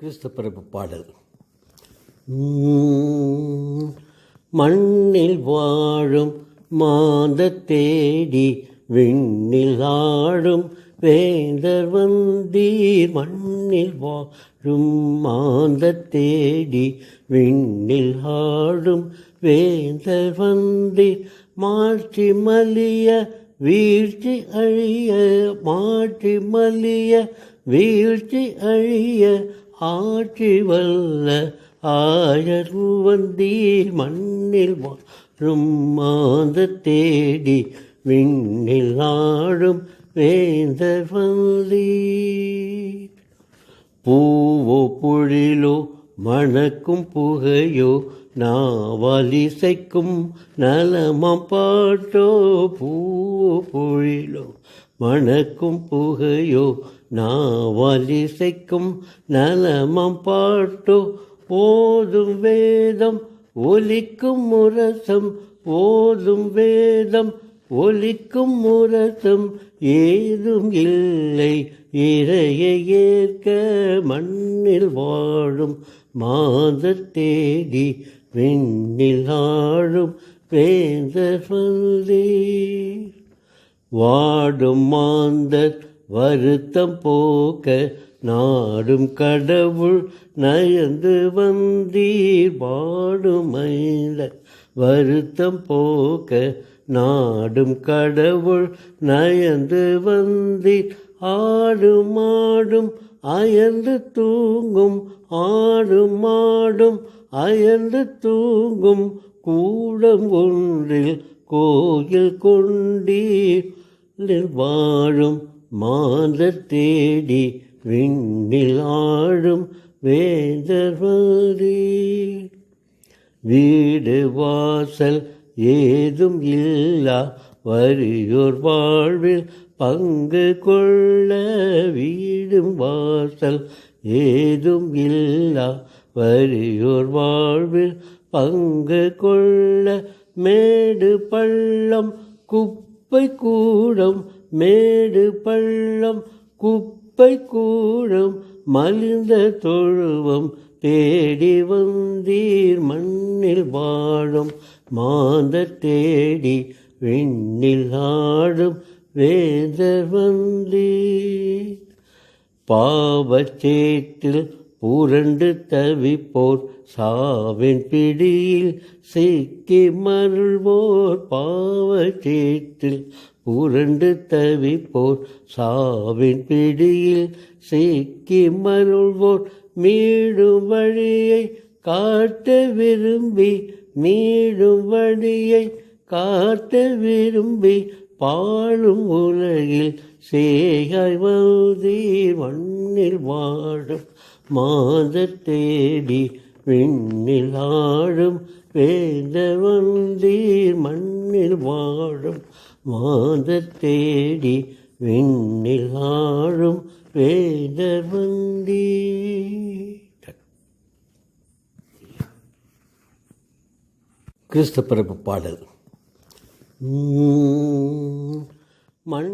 கிறிஸ்து பிறப்பு பாடல். மண்ணில் வாழும் மாந்த தேடி விண்ணில் ஆடும் வேந்தர் வந்தீர். மண்ணில் வாழும் மாந்த தேடி விண்ணில் ஆடும் வேந்தர் வந்தீர். மாற்றி மலிய வீழ்ச்சி அழிய மாற்றி மலிய வீழ்ச்சி அழிய ஆட்சி வல்ல ஆயர் வந்தீர் மண்ணில் வாழும் மாந்த தேடி விண்ணில் ஆடும் வேந்தர் வந்தீர். பூவோ பொழிலோ மணக்கும் புகையோ நாவலிசைக்கும் நலமம் பாட்டோ. பூவோ பொழிலோ மணக்கும் புகையோ நாவலிசைக்கும் நலமம் பாட்டு போதும் வேதம் ஒலிக்கும் முரசம் போதும் வேதம் ஒலிக்கும் முரசம் ஏதும் இல்லை. இறையை ஏற்க மண்ணில் வாழும் மாத தேடி விண்ணில் ஆழும் வேந்தர் வந்தே வாடும் மாந்தர் வருத்தம் போக்க நாடும் கடவுள் நயந்து வந்தீர் வாடும் வருத்தம் போக்க நாடும் கடவுள் நயந்து வந்தீர் ஆடும் ஆடும் அயர்ந்து தூங்கும் ஆடும் ஆடும் அயர்ந்து தூங்கும் கூடம் ஒன்றில் கோயில் கொண்டீர். வாழும் மாந்தர் தேடி விண்ணில் ஆழும் வேந்தர்வரே. வீடு வாசல் ஏதும் இல்லா வரியோர் வாழ்வில் பங்கு கொள்ள வீடும் வாசல் ஏதும் இல்லா வரியோர் வாழ்வில் பங்கு கொள்ள மேடு பள்ளம் குப்பை கூடம் மேடு பள்ளம் குப்பை கூடம் மலிந்த தொழுவம் தேடி வந்தீர் மண்ணில் வாழும் மாந்த தேடி விண்ணில் ஆடும் வேந்தர் வந்தீர். பாவச்சேற்றில் புரண்டு தவிப்போர் சாவின் பிடியில் சிக்கி மருள்வோர் பாவச்சேற்றில் புரண்டு தவிப்போர் சாவின் பிடியில் சிக்கி மருள்வோர் மீடும் வழியை காட்ட விரும்பி மீடும் வழியை காட்ட விரும்பி பாழும் உலகில் சேயாய் வௌதீர் மண்ணில் வாழும் மாதர் தேடி விண்ணில் ஆடும் வேந்தர் வந்தீர் மண்ணில் வாழும் மாதர் தேடி விண்ணில் ஆடும் வேந்தர் வந்தீர் கிறிஸ்து பிறப்பு பாடல். மண்